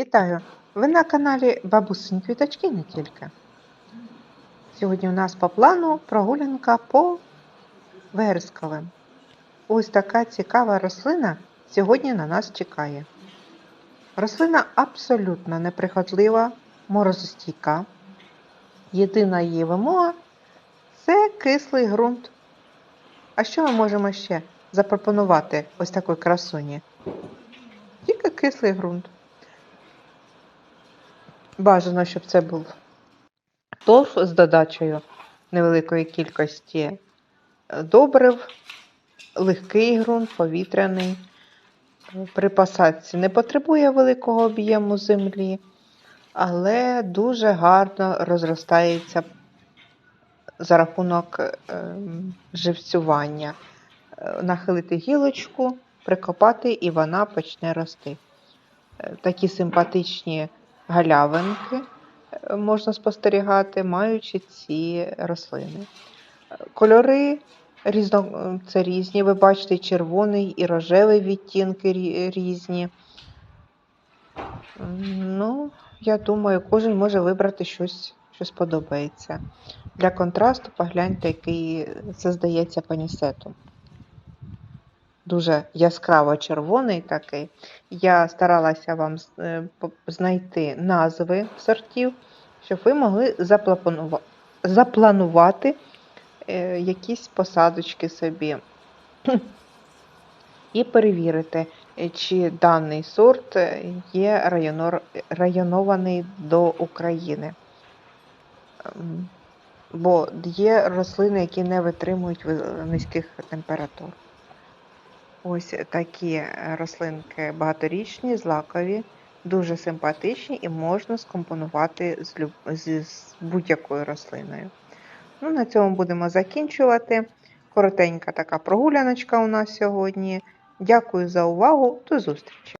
Вітаю! Ви на каналі Бабусині Квіточки не тільки. Сьогодні у нас по плану прогулянка по вересковим. Ось така цікава рослина сьогодні на нас чекає. Рослина абсолютно неприхотлива, морозостійка. Єдина її вимога це кислий ґрунт. А що ми можемо ще запропонувати ось такої красуні? Тільки кислий ґрунт. Бажано, щоб це був торф з додачею невеликої кількості е, добрив, легкий ґрунт, повітряний. Е, При посадці не потребує великого об'єму землі, але дуже гарно розростається за рахунок е, живцювання. Нахилити гілочку, прикопати, і вона почне рости. Такі симпатичні галявинки е, можна спостерігати, маючи ці рослини. Е, Кольори різно, це різні. Ви бачите, червоний і рожевий відтінки різні. Ну, я думаю, кожен може вибрати щось, що сподобається. Для контрасту погляньте, який це здається панісетом. Дуже яскраво червоний такий. Я старалася вам е, знайти назви сортів, щоб ви могли запланувати е, якісь посадочки собі. І перевірити, е, чи даний сорт є районований до України. Ем, Бо є рослини, які не витримують низьких температур. Ось такі е, рослинки багаторічні, злакові, дуже симпатичні і можна скомпонувати з, люб- з, з будь-якою рослиною. Ну, на цьому будемо закінчувати. Коротенька така прогуляночка у нас сьогодні. Дякую за увагу. До зустрічі!